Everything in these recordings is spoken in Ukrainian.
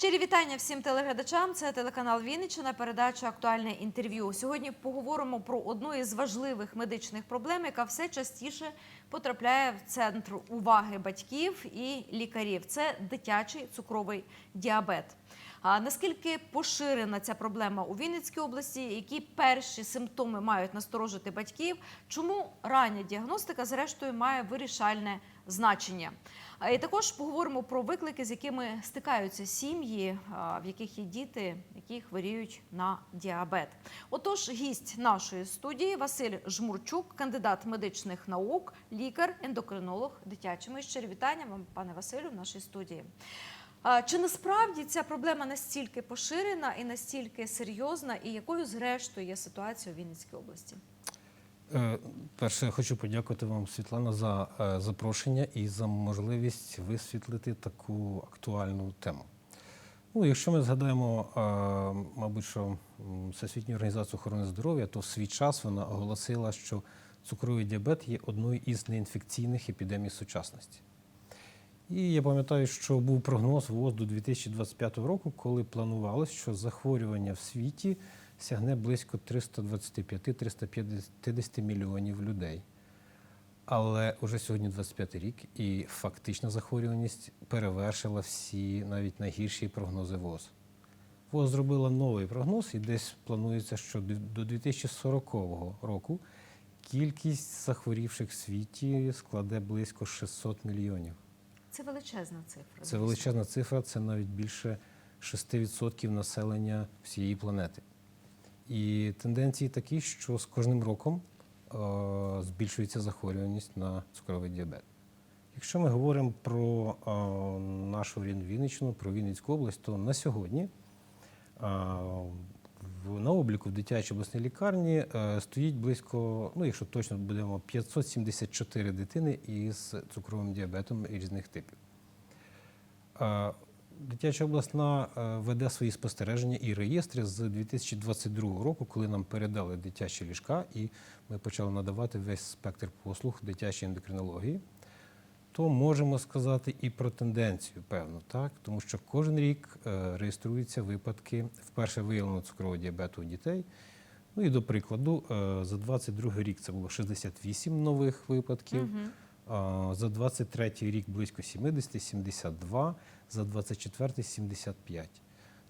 Щирі вітання всім телеглядачам. Це телеканал Вінниччина, передача Актуальне інтерв'ю. Сьогодні поговоримо про одну із важливих медичних проблем, яка все частіше потрапляє в центр уваги батьків і лікарів. Це дитячий цукровий діабет. А наскільки поширена ця проблема у Вінницькій області? Які перші симптоми мають насторожити батьків? Чому рання діагностика, зрештою, має вирішальне значення? І також поговоримо про виклики, з якими стикаються сім'ї, в яких є діти, які хворіють на діабет. Отож, гість нашої студії Василь Жмурчук, кандидат медичних наук, лікар, ендокринолог дитячий. Щирі вітання вам, пане Василю, в нашій студії. Чи насправді ця проблема настільки поширена і настільки серйозна, і якою зрештою є ситуація у Вінницькій області? Е, Перше, я хочу подякувати вам, Світлана, за е, запрошення і за можливість висвітлити таку актуальну тему. Ну, якщо ми згадаємо, е, мабуть, що Всесвітню організацію охорони здоров'я, то в свій час вона оголосила, що цукровий діабет є одною із неінфекційних епідемій сучасності. І я пам'ятаю, що був прогноз ВОЗ до 2025 року, коли планувалось, що захворювання в світі сягне близько 325-350 мільйонів людей. Але вже сьогодні 25 рік, і фактична захворюваність перевершила всі навіть найгірші прогнози ВОЗ. ВОЗ зробила новий прогноз, і десь планується, що до 2040 року кількість захворівших в світі складе близько 600 мільйонів. Це величезна цифра. Це величезна цифра, це навіть більше 6% населення всієї планети. І тенденції такі, що з кожним роком е, збільшується захворюваність на цукровий діабет. Якщо ми говоримо про е, нашу Він- Вінниччину, про Вінницьку область, то на сьогодні е, на обліку в дитячій обласній лікарні стоїть близько, ну якщо точно будемо, 574 дитини із цукровим діабетом різних типів. Дитяча обласна е, веде свої спостереження і реєстри з 2022 року, коли нам передали дитячі ліжка, і ми почали надавати весь спектр послуг дитячої ендокринології. То можемо сказати і про тенденцію, певно, так? тому що кожен рік е, реєструються випадки вперше виявленого цукрового діабету у дітей. Ну і до прикладу, е, за 22 рік це було 68 нових випадків. Мгм. За 23 рік близько 70, 72, за 24 75.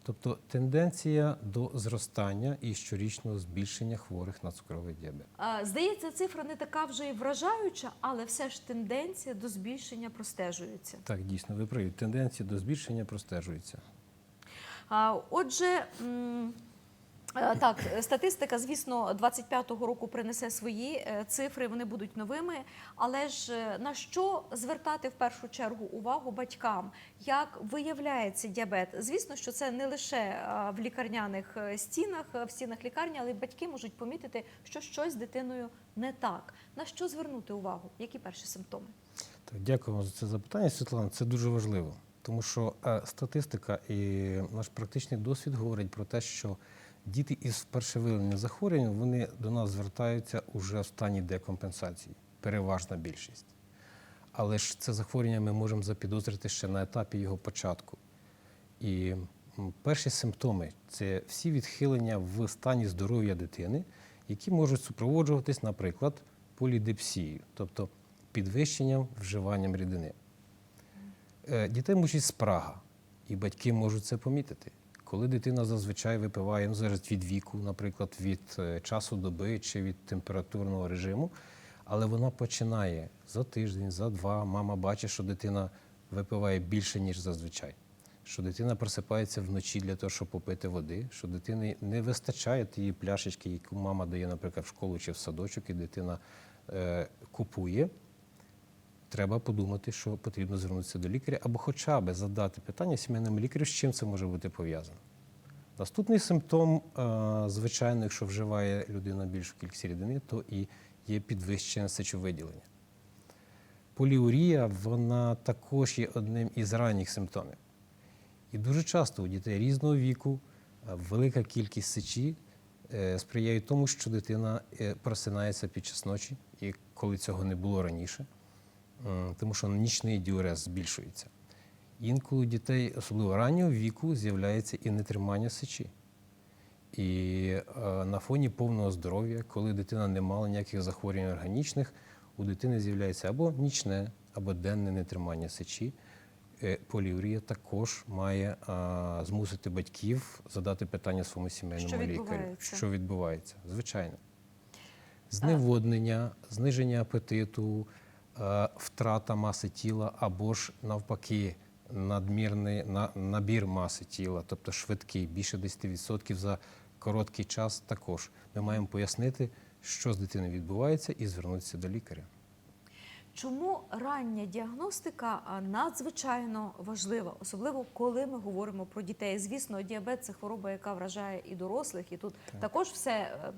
Тобто тенденція до зростання і щорічного збільшення хворих на цукровий діабет. Здається, цифра не така вже і вражаюча, але все ж тенденція до збільшення простежується. Так, дійсно, ви праві. Тенденція до збільшення простежується. Отже, так, статистика, звісно, 25-го року принесе свої е, цифри, вони будуть новими. Але ж е, на що звертати в першу чергу увагу батькам? Як виявляється діабет? Звісно, що це не лише е, в лікарняних е, стінах, е, в стінах лікарні, але й батьки можуть помітити, що щось з дитиною не так. На що звернути увагу? Які перші симптоми? Так, дякую вам за це запитання, Світлана. Це дуже важливо, тому що е, статистика і наш практичний досвід говорить про те, що діти із вперше виявленням захворювань вони до нас звертаються уже в стані декомпенсації, переважна більшість. Але ж це захворювання ми можемо запідозрити ще на етапі його початку. І перші симптоми це всі відхилення в стані здоров'я дитини, які можуть супроводжуватись, наприклад, полідипсією, тобто підвищенням вживанням рідини. Е, Дітей мучить спрага, і батьки можуть це помітити. Коли дитина зазвичай випиває, ну, залежить від віку, наприклад, від е, часу доби чи від температурного режиму, але вона починає за тиждень, за два. Мама бачить, що дитина випиває більше, ніж зазвичай. Що дитина просипається вночі для того, щоб попити води, що дитині не вистачає тієї пляшечки, яку мама дає, наприклад, в школу чи в садочок, і дитина е, купує треба подумати, що потрібно звернутися до лікаря або хоча б задати питання сімейному лікарю, з чим це може бути пов'язано. Наступний симптом, е, звичайно, якщо вживає людина більшу кількість рідини, то і є підвищення сечовиділення. Поліурія, вона також є одним із ранніх симптомів. І дуже часто у дітей різного віку е, велика кількість сечі е, сприяє тому, що дитина просинається під час ночі, і коли цього не було раніше, тому що нічний діурез збільшується. Інколи у дітей, особливо раннього віку, з'являється і нетримання сечі. І е, на фоні повного здоров'я, коли дитина не мала ніяких захворювань органічних, у дитини з'являється або нічне, або денне нетримання сечі. Е, Поліурія також має а, змусити батьків задати питання своєму сімейному Що лікарю. Що відбувається? Звичайно. Зневоднення, зниження апетиту, е, втрата маси тіла або ж навпаки надмірний на- набір маси тіла, тобто швидкий, більше 10% за короткий час також. Ми маємо пояснити, що з дитиною відбувається, і звернутися до лікаря. Чому рання діагностика надзвичайно важлива, особливо коли ми говоримо про дітей? Звісно, діабет це хвороба, яка вражає і дорослих, і тут також все е,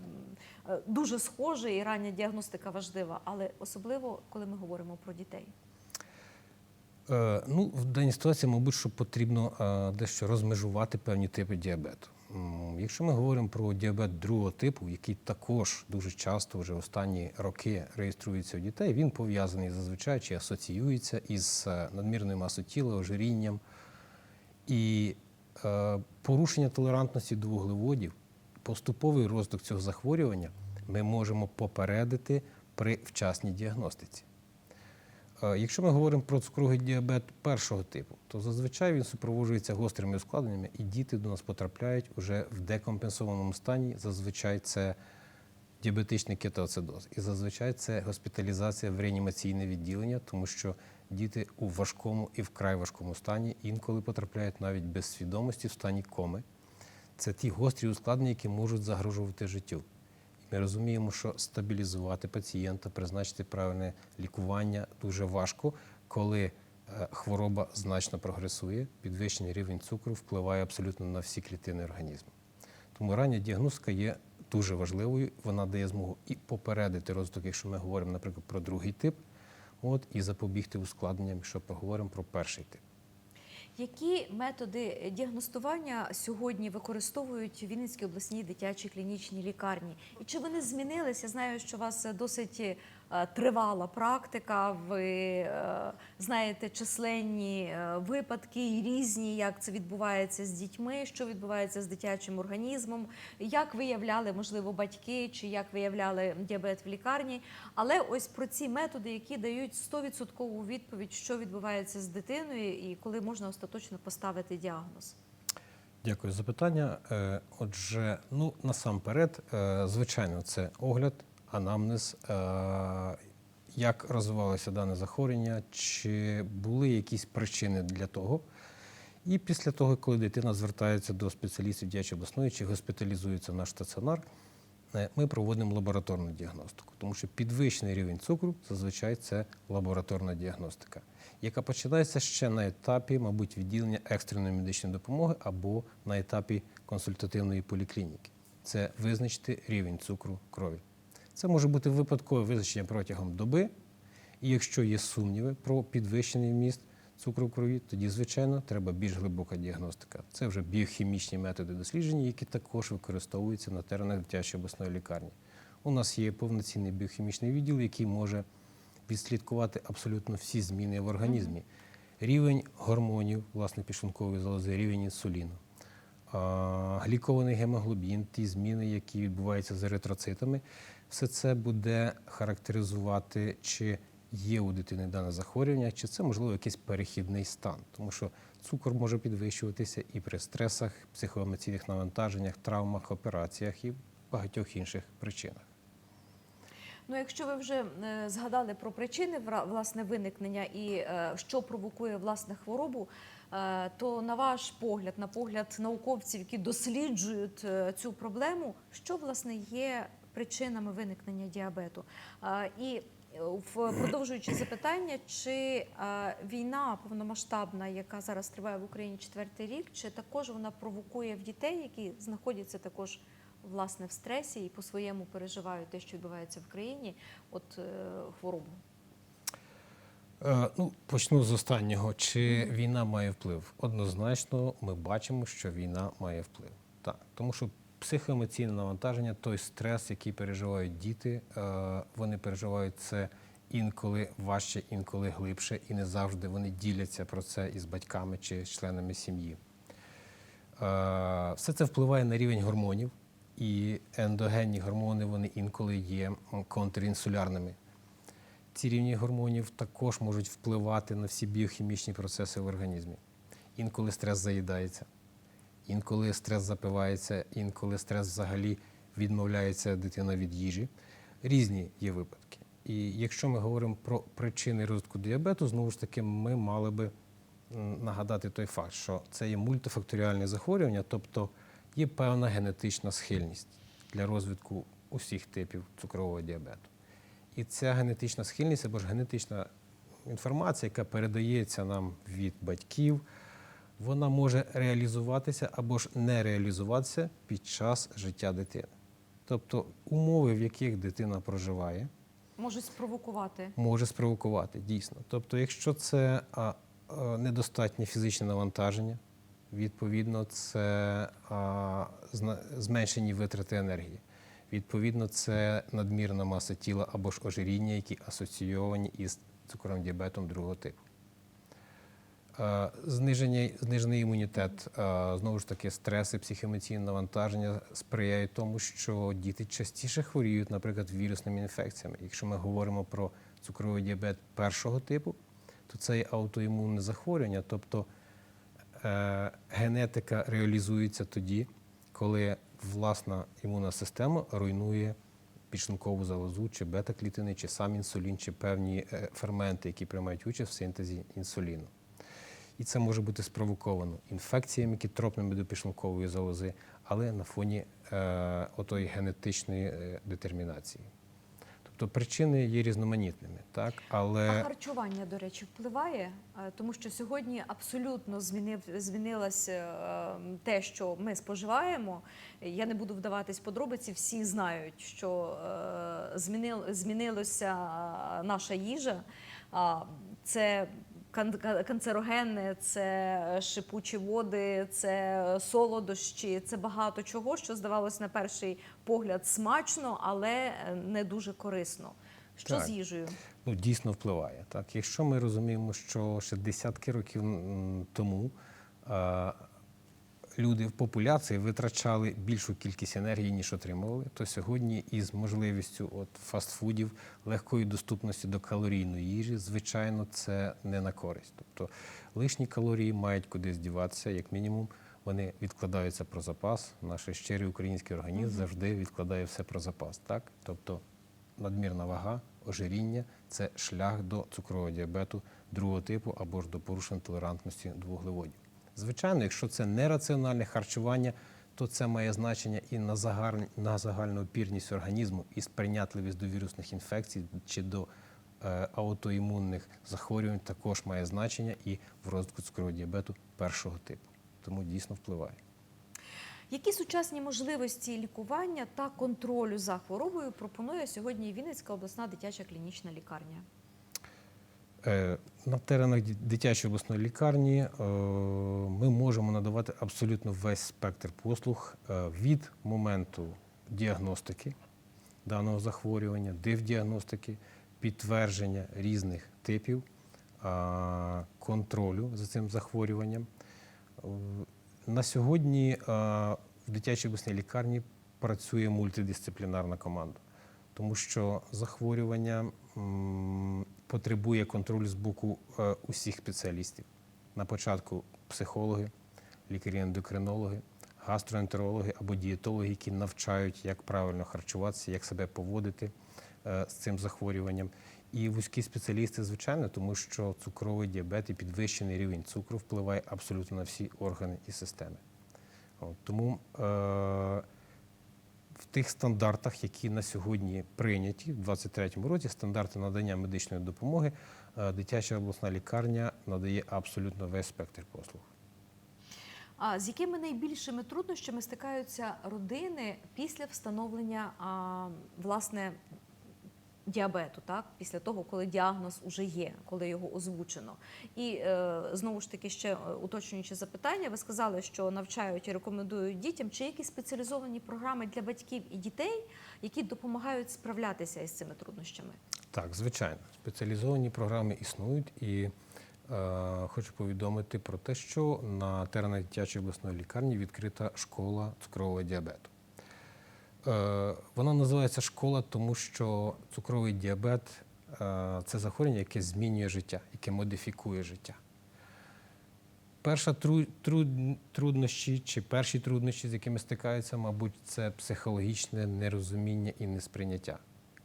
е, дуже схоже, і рання діагностика важлива, але особливо коли ми говоримо про дітей. Е, ну, в даній ситуації, мабуть, що потрібно е, дещо розмежувати певні типи діабету. Якщо ми говоримо про діабет другого типу, який також дуже часто вже останні роки реєструється у дітей, він пов'язаний зазвичай чи асоціюється із е, надмірною масою тіла, ожирінням і порушення толерантності до вуглеводів, поступовий розвиток цього захворювання ми можемо попередити при вчасній діагностиці. Е, Якщо ми говоримо про цукровий діабет першого типу, то зазвичай він супроводжується гострими ускладненнями, і діти до нас потрапляють уже в декомпенсованому стані. Зазвичай це діабетичний кетоацидоз. І зазвичай це госпіталізація в реанімаційне відділення, тому що діти у важкому і вкрай важкому стані інколи потрапляють навіть без свідомості в стані коми. Це ті гострі ускладнення, які можуть загрожувати життю. Ми розуміємо, що стабілізувати пацієнта, призначити правильне лікування дуже важко, коли е, хвороба значно прогресує, підвищений рівень цукру впливає абсолютно на всі клітини організму. Тому рання діагностика є дуже важливою. Вона дає змогу і попередити розвиток, якщо ми говоримо, наприклад, про другий тип, от, і запобігти ускладненням, якщо поговоримо про перший тип. Які методи діагностування сьогодні використовують в Вінницькій обласній дитячій клінічній лікарні? І чи вони змінилися? Знаю, що вас досить тривала практика. Ви е, знаєте численні е, випадки і різні, як це відбувається з дітьми, що відбувається з дитячим організмом, як виявляли, можливо, батьки, чи як виявляли діабет в лікарні. Але ось про ці методи, які дають 100% відповідь, що відбувається з дитиною, і коли можна остаточно поставити діагноз. Дякую за питання. Е, Отже, ну насамперед, е, звичайно, це огляд, анамнез, е, як розвивалося дане захворювання, чи були якісь причини для того. І після того, коли дитина звертається до спеціалістів діячої обласної чи госпіталізується в наш стаціонар, е, ми проводимо лабораторну діагностику, тому що підвищений рівень цукру зазвичай це лабораторна діагностика, яка починається ще на етапі, мабуть, відділення екстреної медичної допомоги або на етапі консультативної поліклініки. Це визначити рівень цукру крові. Це може бути випадкове визначення протягом доби, і якщо є сумніви про підвищений вміст цукру в крові, тоді, звичайно, треба більш глибока діагностика. Це вже біохімічні методи дослідження, які також використовуються на теренах дитячої обласної лікарні. У нас є повноцінний біохімічний відділ, який може відслідкувати абсолютно всі зміни в організмі. Рівень гормонів, власне, підшлункової залози, рівень інсуліну, глікований гемоглобін, ті зміни, які відбуваються з еритроцитами, все це буде характеризувати, чи є у дитини дане захворювання, чи це можливо якийсь перехідний стан, тому що цукор може підвищуватися і при стресах, психоемоційних навантаженнях, травмах, операціях і багатьох інших причинах. Ну, якщо ви вже е, згадали про причини власне виникнення і е, що провокує власне хворобу, е, то на ваш погляд, на погляд науковців, які досліджують цю проблему, що власне є причинами виникнення діабету? І е, продовжуючи запитання, чи війна повномасштабна, яка зараз триває в Україні четвертий рік, чи також вона провокує в дітей, які знаходяться також власне в стресі і по-своєму переживають те, що відбувається в країні, от е, хворобу. Е, Ну, почну з останнього. Чи війна має вплив? Однозначно, ми бачимо, що війна має вплив. Так, тому що психоемоційне навантаження, той стрес, який переживають діти, е, вони переживають це інколи важче, інколи глибше, і не завжди вони діляться про це із батьками чи з членами сім'ї. Е, Все це впливає на рівень гормонів, і ендогенні гормони вони інколи є контрінсулярними. Ці рівні гормонів також можуть впливати на всі біохімічні процеси в організмі. Інколи стрес заїдається, інколи стрес запивається, інколи стрес взагалі відмовляється дитина від їжі. Різні є випадки. І якщо ми говоримо про причини розвитку діабету, знову ж таки, ми мали би нагадати той факт, що це є мультифакторіальне захворювання, тобто є певна генетична схильність для розвитку усіх типів цукрового діабету. І ця генетична схильність або ж генетична інформація, яка передається нам від батьків, вона може реалізуватися або ж не реалізуватися під час життя дитини. Тобто умови, в яких дитина проживає, Можуть спровокувати. може спровокувати дійсно. Тобто, якщо це а, а, недостатнє фізичне навантаження, відповідно, це а, зна- зменшені витрати енергії. Відповідно, це надмірна маса тіла або ж ожиріння, які асоційовані із цукровим діабетом другого типу. Е, Зниження, знижений імунітет, е, знову ж таки, стреси, психоемоційне навантаження сприяють тому, що діти частіше хворіють, наприклад, вірусними інфекціями. Якщо ми говоримо про цукровий діабет першого типу, то це є аутоімунне захворювання, тобто е, генетика реалізується тоді, коли власна імунна система руйнує підшлункову залозу, чи бета-клітини, чи сам інсулін, чи певні ферменти, які приймають участь в синтезі інсуліну. І це може бути спровоковано інфекціями кітропними до підшлункової залози, але на фоні е, отої генетичної е, детермінації. Тобто причини є різноманітними, так? але А харчування, до речі, впливає, Е, тому що сьогодні абсолютно змінив змінилося е, те, що ми споживаємо. Я не буду вдаватись подробиці. Всі знають, що змінил, змінилася наша їжа. Це кан- кан- це шипучі води, це солодощі, це багато чого, що здавалось на перший погляд смачно, але не дуже корисно. Що Так. з їжею? ну, дійсно впливає. Так? Якщо ми розуміємо, що ще десятки років тому е, люди в популяції витрачали більшу кількість енергії, ніж отримували, то сьогодні із можливістю от, фастфудів, легкої доступності до калорійної їжі, звичайно, це не на користь. Тобто лишні калорії мають кудись діватися, як мінімум. Вони відкладаються про запас. Наш щирий український організм завжди відкладає все про запас. Так? Тобто надмірна вага, ожиріння це шлях до цукрового діабету другого типу або ж до порушень толерантності до вуглеводів. Звичайно, якщо це нераціональне харчування, то це має значення і на, загар... на загальну опірність організму, і сприйнятливість до вірусних інфекцій чи до е, аутоімунних захворювань також має значення і в розвитку цукрового діабету першого типу. Тому дійсно впливає. Які сучасні можливості лікування та контролю за хворобою пропонує сьогодні Вінницька обласна дитяча клінічна лікарня? Е, На теренах дитячої обласної лікарні е, ми можемо надавати абсолютно весь спектр послуг е, від моменту діагностики даного захворювання, дивдіагностики, підтвердження різних типів контролю за цим захворюванням. На сьогодні в дитячій обласній лікарні працює мультидисциплінарна команда, тому що захворювання потребує контролю з боку е, усіх спеціалістів. На початку психологи, лікарі-ендокринологи, гастроентерологи або дієтологи, які навчають, як правильно харчуватися, як себе поводити е, з цим захворюванням. І вузькі спеціалісти, звичайно, тому що цукровий діабет і підвищений рівень цукру впливає абсолютно на всі органи і системи. От, тому е, в тих стандартах, які на сьогодні прийняті в 2023 році, стандарти надання медичної допомоги, е, дитяча обласна лікарня надає абсолютно весь спектр послуг. А з якими найбільшими труднощами стикаються родини після встановлення а, власне діабету, так після того, коли діагноз уже є, коли його озвучено. І е, знову ж таки ще е, уточнюючи запитання, ви сказали, що навчають і рекомендують дітям, чи якісь спеціалізовані програми для батьків і дітей, які допомагають справлятися із цими труднощами. Так, звичайно, спеціалізовані програми існують і е, хочу повідомити про те, що на теренах дитячої обласної лікарні відкрита школа цукрового діабету. Е, вона називається школа, тому що цукровий діабет е, це захворювання, яке змінює життя, яке модифікує життя. Перша тру, труд, труднощі чи перші труднощі, з якими стикаються, мабуть, це психологічне нерозуміння і несприйняття.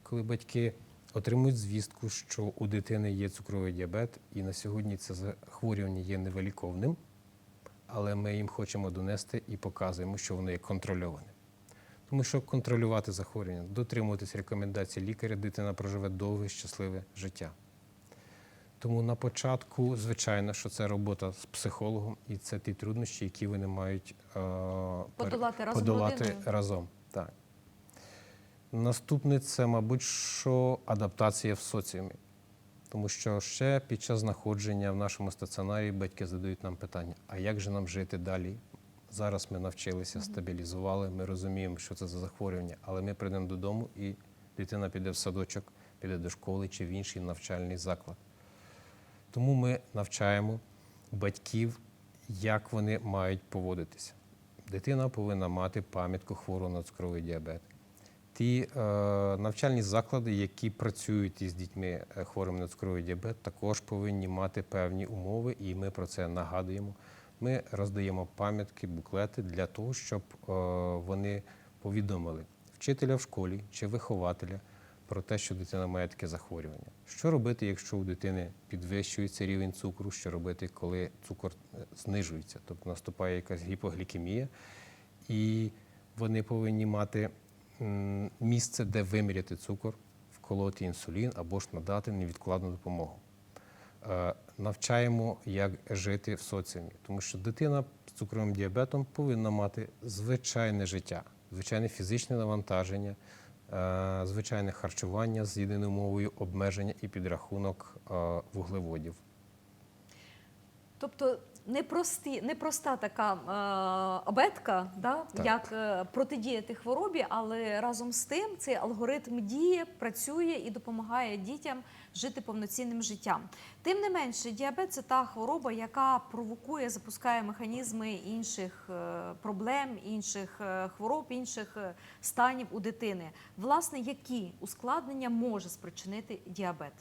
Коли батьки отримують звістку, що у дитини є цукровий діабет, і на сьогодні це захворювання є невиліковним, але ми їм хочемо донести і показуємо, що воно є контрольоване. Тому що контролювати захворювання, дотримуватись рекомендацій лікаря, дитина проживе довге, щасливе життя. Тому на початку, звичайно, що це робота з психологом, і це ті труднощі, які вони мають е, Подолати разом подолати разом. Так. Наступне це, мабуть, що адаптація в соціумі. Тому що ще під час знаходження в нашому стаціонарі батьки задають нам питання: а як же нам жити далі? Зараз ми навчилися, стабілізували, ми розуміємо, що це за захворювання, але ми прийдемо додому і дитина піде в садочок, піде до школи чи в інший навчальний заклад. Тому ми навчаємо батьків, як вони мають поводитися. Дитина повинна мати пам'ятку хворого на цукровий діабет. Ті е, навчальні заклади, які працюють із дітьми е, хворими на цукровий діабет, також повинні мати певні умови, і ми про це нагадуємо. Ми роздаємо пам'ятки, буклети для того, щоб е, вони повідомили вчителя в школі чи вихователя про те, що дитина має таке захворювання. Що робити, якщо у дитини підвищується рівень цукру? Що робити, коли цукор е, знижується? Тобто наступає якась гіпоглікемія, і вони повинні мати місце, де виміряти цукор, вколоти інсулін або ж надати невідкладну допомогу. Навчаємо, як жити в соціумі, тому що дитина з цукровим діабетом повинна мати звичайне життя, звичайне фізичне навантаження, е, звичайне харчування з єдиною мовою обмеження і підрахунок е, вуглеводів. Тобто непрості, непроста така е, абетка, да, Так. як е, протидіяти хворобі, але разом з тим цей алгоритм діє, працює і допомагає дітям жити повноцінним життям. Тим не менше, діабет це та хвороба, яка провокує, запускає механізми інших е, проблем, інших е, хвороб, інших е, станів у дитини. Власне, які ускладнення може спричинити діабет?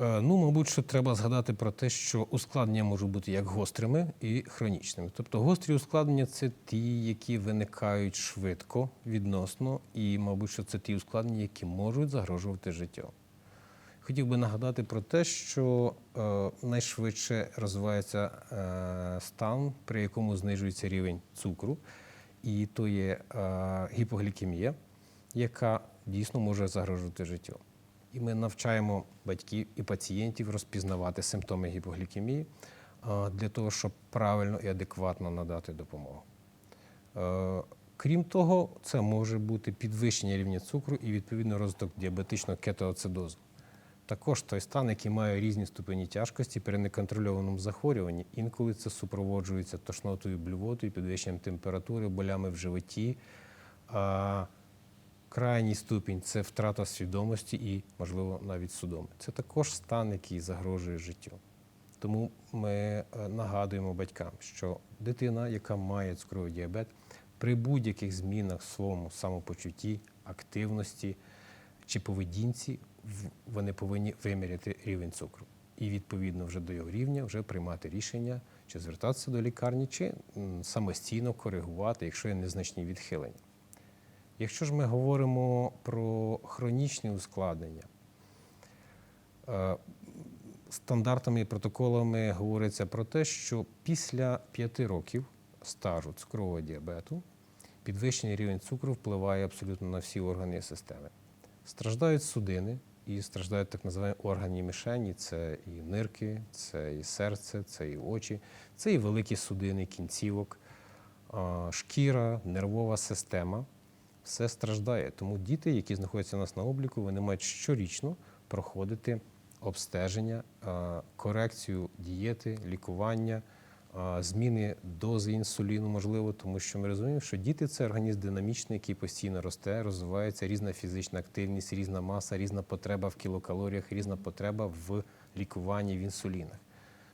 Е, Ну, мабуть, що треба згадати про те, що ускладнення можуть бути як гострими і хронічними. Тобто гострі ускладнення це ті, які виникають швидко, відносно, і, мабуть, що це ті ускладнення, які можуть загрожувати життю. Хотів би нагадати про те, що е, найшвидше розвивається е, стан, при якому знижується рівень цукру, і то є гіпоглікемія, яка дійсно може загрожувати життю. І ми навчаємо батьків і пацієнтів розпізнавати симптоми гіпоглікемії для того, щоб правильно і адекватно надати допомогу. Крім того, це може бути підвищення рівня цукру і відповідно розвиток діабетичного кетоацидозу. Також той стан, який має різні ступені тяжкості при неконтрольованому захворюванні. Інколи це супроводжується тошнотою, блювотою, підвищенням температури, болями в животі. Крайній ступінь це втрата свідомості і, можливо, навіть судоми. Це також стан, який загрожує життю. Тому ми е, нагадуємо батькам, що дитина, яка має цукровий діабет, при будь-яких змінах в своєму самопочутті, активності чи поведінці вони повинні виміряти рівень цукру. І відповідно вже до його рівня вже приймати рішення, чи звертатися до лікарні, чи самостійно коригувати, якщо є незначні відхилення. Якщо ж ми говоримо про хронічні ускладнення, е, стандартами і протоколами говориться про те, що після 5 років стажу цукрового діабету підвищений рівень цукру впливає абсолютно на всі органи і системи. Страждають судини і страждають так називаємо органні мішені. Це і нирки, це і серце, це і очі, це і великі судини кінцівок, шкіра, нервова система. Все страждає. Тому діти, які знаходяться у нас на обліку, вони мають щорічно проходити обстеження, корекцію дієти, лікування, зміни дози інсуліну, можливо, тому що ми розуміємо, що діти це організм динамічний, який постійно росте, розвивається різна фізична активність, різна маса, різна потреба в кілокалоріях, різна потреба в лікуванні в інсулінах.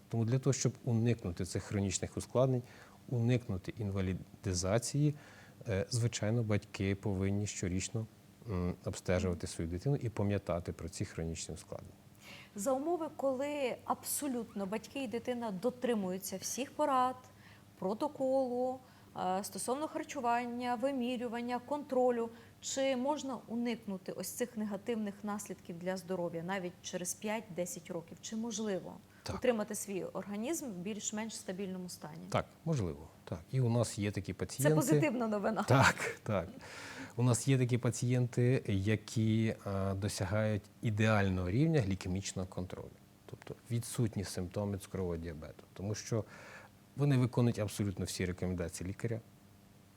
Тому для того, щоб уникнути цих хронічних ускладнень, уникнути інвалідизації, звичайно, батьки повинні щорічно обстежувати свою дитину і пам'ятати про ці хронічні ускладнення. За умови, коли абсолютно батьки і дитина дотримуються всіх порад, протоколу е, стосовно харчування, вимірювання, контролю, чи можна уникнути ось цих негативних наслідків для здоров'я навіть через 5-10 років? Чи можливо Так. утримати свій організм в більш-менш стабільному стані? Так, можливо. Так. І у нас є такі пацієнти. Це позитивна новина. Так, так. У нас є такі пацієнти, які а, досягають ідеального рівня глікемічного контролю, тобто відсутні симптоми цукрового діабету, тому що вони виконують абсолютно всі рекомендації лікаря.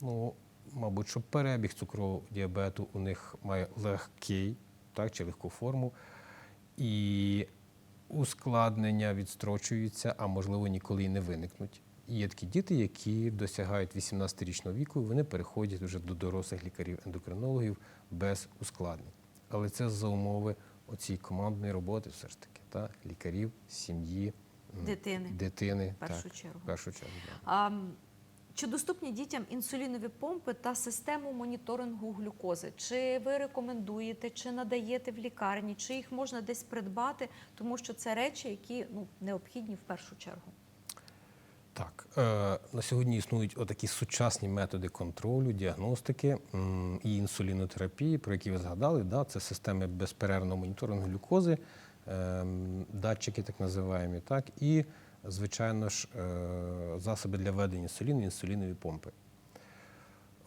Ну, мабуть, що перебіг цукрового діабету у них має легкий, так, чи легку форму, і ускладнення відстрочуються, а можливо ніколи і не виникнуть. Є такі діти, які досягають 18-річного віку, і вони переходять вже до дорослих лікарів-ендокринологів без ускладнень. Але це за умови оцієї командної роботи, все ж таки, та? лікарів, сім'ї, Дитини. дитини В першу так, чергу. В першу чергу да. А, чи доступні дітям інсулінові помпи та систему моніторингу глюкози? Чи ви рекомендуєте, чи надаєте в лікарні, чи їх можна десь придбати, тому що це речі, які ну, необхідні в першу чергу? Так, е, на сьогодні існують отакі сучасні методи контролю, діагностики і інсулінотерапії, про які ви згадали. Да, це системи безперервного моніторингу глюкози, е, датчики так називаємо, так, і, звичайно ж, е, засоби для ведення інсуліну, інсулінові помпи.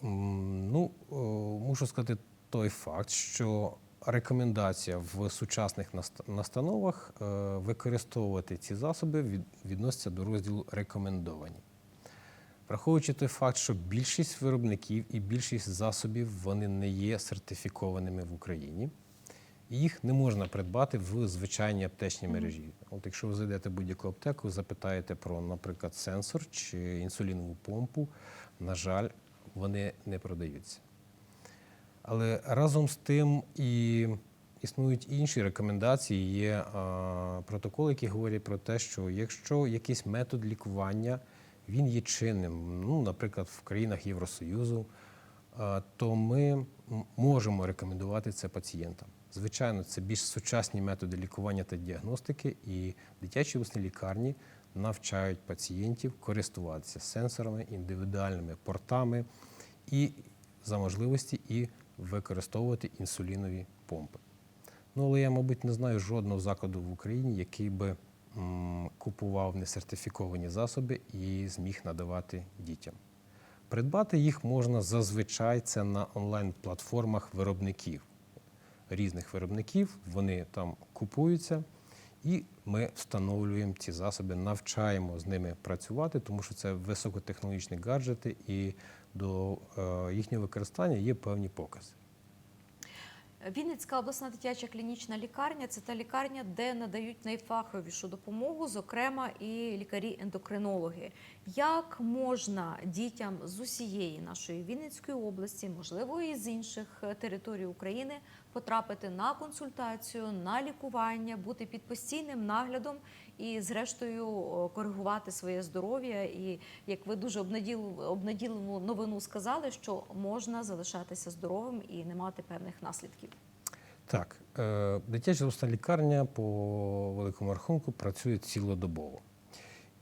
Ну, е, мушу сказати той факт, що рекомендація в сучасних настановах е, використовувати ці засоби від- відноситься до розділу рекомендовані. Враховуючи той факт, що більшість виробників і більшість засобів вони не є сертифікованими в Україні, їх не можна придбати в звичайній аптечній мережі. От якщо ви зайдете в будь-яку аптеку, запитаєте про, наприклад, сенсор чи інсулінову помпу, на жаль, вони не продаються. Але разом з тим і існують інші рекомендації. Є протоколи, які говорять про те, що якщо якийсь метод лікування він є чинним, ну, наприклад, в країнах Євросоюзу, то ми можемо рекомендувати це пацієнтам. Звичайно, це більш сучасні методи лікування та діагностики, і дитячі усні лікарні навчають пацієнтів користуватися сенсорами, індивідуальними портами і за можливості і використовувати інсулінові помпи. Ну, але я, мабуть, не знаю жодного закладу в Україні, який би м, купував несертифіковані засоби і зміг надавати дітям. Придбати їх можна зазвичай це на онлайн-платформах виробників різних виробників. Вони там купуються, і ми встановлюємо ці засоби, навчаємо з ними працювати, тому що це високотехнологічні гаджети, і до е, їхнього використання є певні покази. Вінницька обласна дитяча клінічна лікарня це та лікарня, де надають найфаховішу допомогу, зокрема і лікарі-ендокринологи. Як можна дітям з усієї нашої Вінницької області, можливо, і з інших е, територій України, потрапити на консультацію, на лікування, бути під постійним наглядом і, зрештою, коригувати своє здоров'я? І як ви дуже обнаділ- обнаділену новину сказали, що можна залишатися здоровим і не мати певних наслідків. Так, е, дитяча обласна лікарня по великому рахунку працює цілодобово.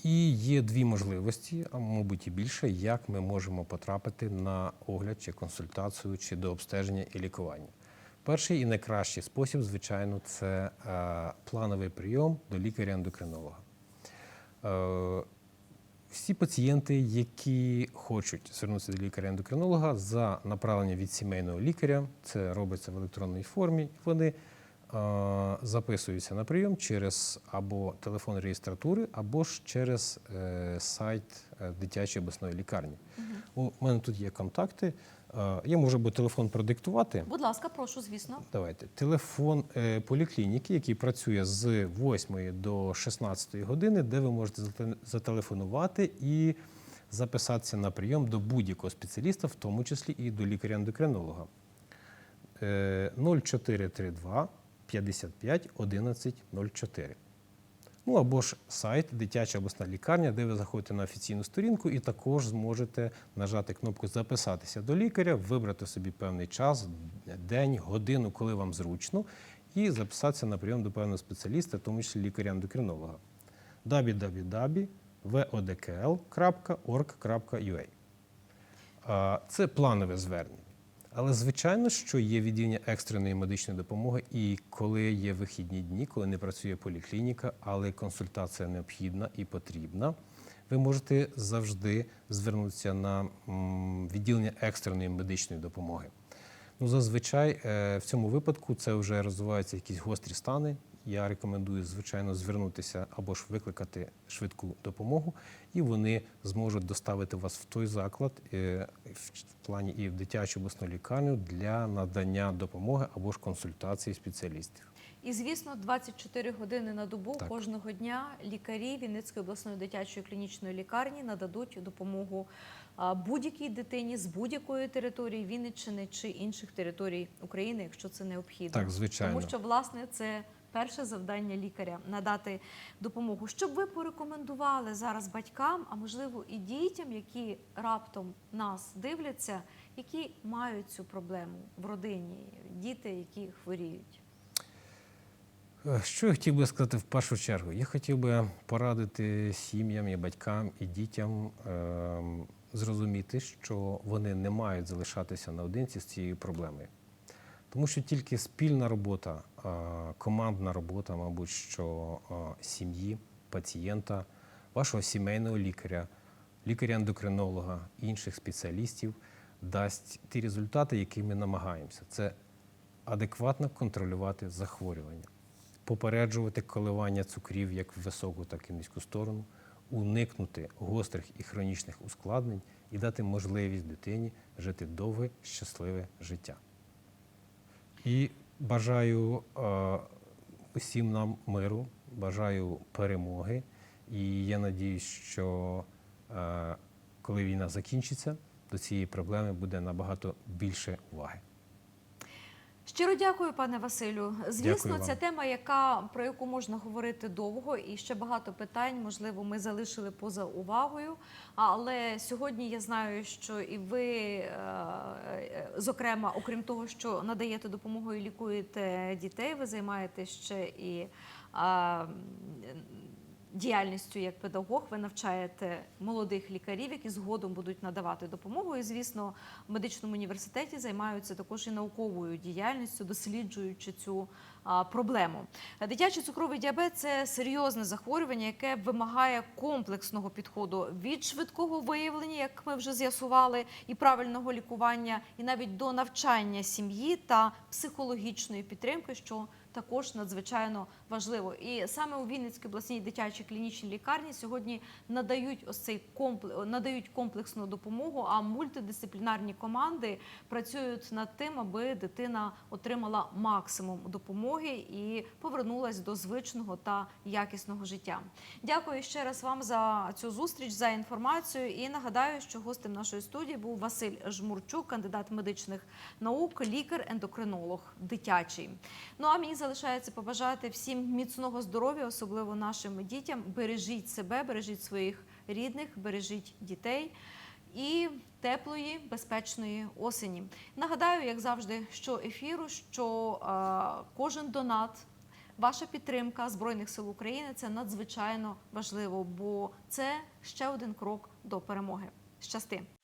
І є дві можливості, а мабуть і більше, як ми можемо потрапити на огляд чи консультацію, чи до обстеження і лікування. Перший і найкращий спосіб, звичайно, це е, плановий прийом до лікаря-ендокринолога. Е, всі пацієнти, які хочуть звернутися до лікаря-ендокринолога за направлення від сімейного лікаря, це робиться в електронній формі. Вони е, записуються на прийом через або телефон реєстратури, або ж через сайт дитячої обласної лікарні. У мене тут є контакти. Е, Я можу би телефон продиктувати. Будь ласка, прошу, звісно. Давайте. Телефон е, поліклініки, який працює з 8 до 16 години, де ви можете зателефонувати і записатися на прийом до будь-якого спеціаліста, в тому числі і до лікаря-ендокринолога. Е, 0432 55 11 04. Ну або ж сайт Дитяча обласна лікарня, де ви заходите на офіційну сторінку і також зможете нажати кнопку Записатися до лікаря, вибрати собі певний час, день, годину, коли вам зручно, і записатися на прийом до певного спеціаліста, в тому числі лікаря-ендокринолога. www.vodkl.org.ua Це планове звернення. Але звичайно, що є відділення екстреної медичної допомоги, і коли є вихідні дні, коли не працює поліклініка, але консультація необхідна і потрібна, ви можете завжди звернутися на відділення екстреної медичної допомоги. Ну, зазвичай е, в цьому випадку це вже розвиваються якісь гострі стани. Я рекомендую, звичайно, звернутися або ж викликати швидку допомогу, і вони зможуть доставити вас в той заклад е, в плані і в дитячу обласну лікарню для надання допомоги або ж консультації спеціалістів. І звісно, 24 години на добу Так. кожного дня лікарі Вінницької обласної дитячої клінічної лікарні нададуть допомогу будь-якій дитині з будь-якої території Вінниччини чи інших територій України, якщо це необхідно. Так, звичайно. Тому що власне це перше завдання лікаря надати допомогу. Що б ви порекомендували зараз батькам, а можливо і дітям, які раптом нас дивляться, які мають цю проблему в родині, діти, які хворіють. Е, Що я хотів би сказати в першу чергу? Я хотів би порадити сім'ям, і батькам і дітям ем, зрозуміти, що вони не мають залишатися наодинці з цією проблемою. Тому що тільки спільна робота, командна робота, мабуть, що сім'ї, пацієнта, вашого сімейного лікаря, лікаря-ендокринолога, інших спеціалістів дасть ті результати, які ми намагаємося. Це адекватно контролювати захворювання, попереджувати коливання цукрів як в високу, так і в низьку сторону, уникнути гострих і хронічних ускладнень і дати можливість дитині жити довге, щасливе життя. І бажаю е, усім нам миру, бажаю перемоги. І я надіюсь, що е, коли війна закінчиться, до цієї проблеми буде набагато більше уваги. Щиро дякую, пане Василю. Звісно, Дякую це тема, яка про яку можна говорити довго, і ще багато питань, можливо, ми залишили поза увагою. Але сьогодні я знаю, що і ви, е, е, зокрема, окрім того, що надаєте допомогу і лікуєте дітей, ви займаєтесь ще і. Діяльністю як педагог ви навчаєте молодих лікарів, які згодом будуть надавати допомогу. І звісно, в медичному університеті займаються також і науковою діяльністю, досліджуючи цю проблему. Дитячий цукровий діабет це серйозне захворювання, яке вимагає комплексного підходу від швидкого виявлення, як ми вже з'ясували, і правильного лікування, і навіть до навчання сім'ї та психологічної підтримки, що також надзвичайно важливо. І саме у Вінницькій обласній дитячій клінічній лікарні сьогодні надають ось цей компл- надають комплексну допомогу. А мультидисциплінарні команди працюють над тим, аби дитина отримала максимум допомоги і повернулась до звичного та якісного життя. Дякую ще раз вам за цю зустріч, за інформацію. І нагадаю, що гостем нашої студії був Василь Жмурчук, кандидат медичних наук, лікар-ендокринолог дитячий. Ну а мені залишається побажати всім міцного здоров'я, особливо нашим дітям. Бережіть себе, бережіть своїх рідних, бережіть дітей. І теплої, безпечної осені. Нагадаю, як завжди, що ефіру, що е, кожен донат, ваша підтримка Збройних сил України це надзвичайно важливо, бо це ще один крок до перемоги. Щасти!